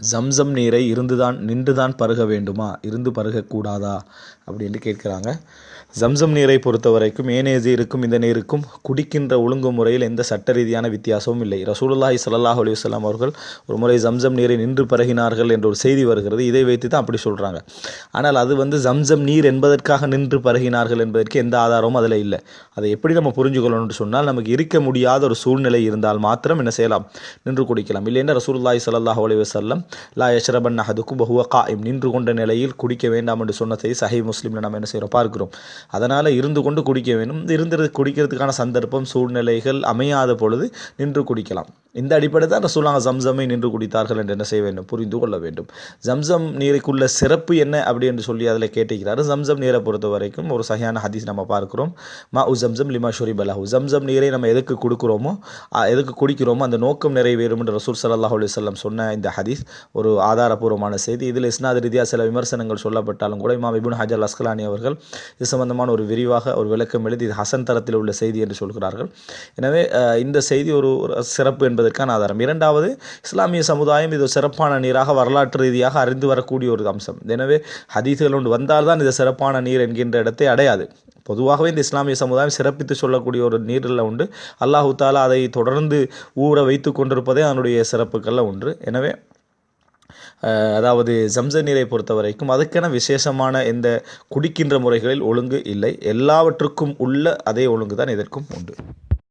ஜம்சம் நீரை இருந்துதான் நின்றுதான் பருக வேண்டுமா? இருந்து பருகக்கூடாதா? அப்படின்னு கேட்குறாங்க. ஜம்சம் நீரை பொறுத்த வரைக்கும் ஏனைய இந்த நீருக்கும் குடிக்கின்ற ஒழுங்கு முறையில் எந்த சட்ட ரீதியான வித்தியாசமும் இல்லை. ரசூலுல்லாஹி சல்லாஹ் அலி வஸல்லம் அவர்கள் ஒரு முறை ஜம்சம் நீரை நின்று பருகினார்கள் என்ற ஒரு செய்தி வருகிறது. இதை வைத்து தான் அப்படி சொல்கிறாங்க ஆனால் அது வந்து ஜம்சம் நீர் என்பதற்காக நின்று பருகினார்கள் என்பதற்கு எந்த ஆதாரமும் அதில் இல்லை. அதை எப்படி நம்ம புரிஞ்சுக்கொள்ளணும்னு சொன்னால் நமக்கு இருக்க முடியாத ஒரு சூழ்நிலை இருந்தால் மாத்திரம் என்ன செய்யலாம்? நின்று குடிக்கலாம். இல்லைன்னா ரசூலுல்லாஹி சல்லாஹ் அலி வஸல்லம் லா யஷ்ரபன் அஹதுக்கும் பஹுவ காயம். நின்று கொண்ட நிலையில் குடிக்க வேண்டாம் என்று சொன்னதை சஹை சஹி முஸ்லீமில் நம்ம என்ன செய்கிறோம்? பார்க்கிறோம். அதனால் இருந்து கொண்டு குடிக்க வேண்டும். இருந்து குடிக்கிறதுக்கான சந்தர்ப்பம் சூழ்நிலைகள் அமையாத பொழுது நின்று குடிக்கலாம். இந்த அடிப்படை தான் ரசூலாங்க ஜம்சமை நின்று குடித்தார்கள் என்று என்ன செய்ய வேண்டும்? புரிந்து கொள்ள வேண்டும். ஜம்சம் நீருக்குள்ள சிறப்பு என்ன அப்படி என்று சொல்லி அதில் கேட்டுக்கிறாரு ஜம்சம் நீரை பொறுத்த வரைக்கும் ஒரு சகையான ஹதீஸ் நம்ம பார்க்குறோம். மா உ ஜம்சம் லிமா ஷொரி பலாஹூ ஜம்சம் நீரை நம்ம எதுக்கு கொடுக்குறோமோ எதுக்கு குடிக்கிறோமோ அந்த நோக்கம் நிறைவேறும் என்று ரசூல் சல்லாஹ் அலுவலம் சொன்ன இந்த ஹதீஸ் ஒரு ஆதாரபூர்வமான செய்தி. இதில் இஸ்னாத் ரீதியாக சில விமர்சனங்கள் சொல்லப்பட்டாலும் கூட இமாம் இபுன் ஹஜர் அஸ்கலானி அவர்கள் இது சம்பந்தமான ஒரு விரிவாக ஒரு விளக்கம் எழுதி இது ஹசன் தரத்தில் உள்ள செய்தி என்று சொல்கிறார்கள். எனவே இந்த செய்தி ஒரு சிறப்பு என்பது என்பதற்கான ஆதாரம். இரண்டாவது இஸ்லாமிய சமுதாயம் இது சிறப்பான நீராக வரலாற்று ரீதியாக அறிந்து வரக்கூடிய ஒரு அம்சம். எனவே ஹதீசுகள் ஒன்று வந்தால்தான் இது சிறப்பான நீர் என்கின்ற இடத்தை அடையாது. பொதுவாகவே இந்த இஸ்லாமிய சமுதாயம் சிறப்பித்து சொல்லக்கூடிய ஒரு நீரில் உண்டு. அல்லாஹு தாலா அதை தொடர்ந்து ஊற வைத்து கொண்டிருப்பதே அதனுடைய சிறப்புகளில் ஒன்று. எனவே அதாவது ஜம்ச நீரை பொறுத்த வரைக்கும் அதுக்கென விசேஷமான எந்த குடிக்கின்ற முறைகளில் ஒழுங்கு இல்லை. எல்லாவற்றுக்கும் உள்ள அதே ஒழுங்கு தான் இதற்கும் உண்டு.